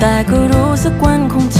แต่ก็รู้สักวันคงจะ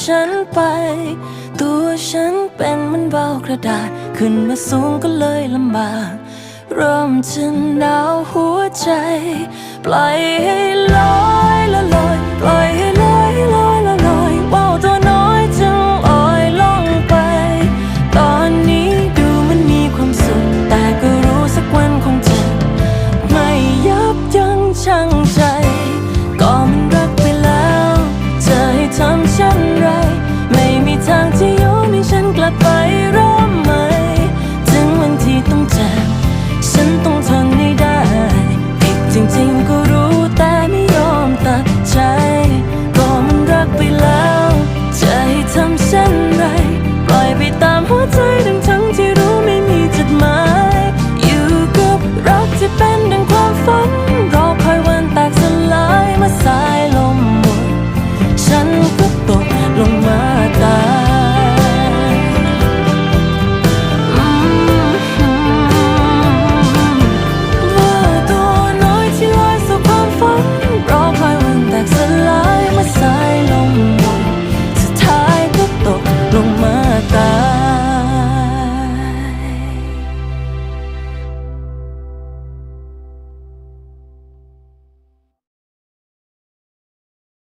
ฉันไป ตัวฉันเป็นมันเบากระดาษ ขึ้นมาสูงก็เลยลำบากริ่มจะหนาวหัวใจ ปล่อยให้ลอยละลอยปล่อยให้ลอยลอยละลอยเบาตัวน้อยจึงลอยลงไป ตอนนี้ดูมันมีความสุขแต่ก็รู้สักวันคงจะไม่ยับยั้งชั่งใจ ลับไป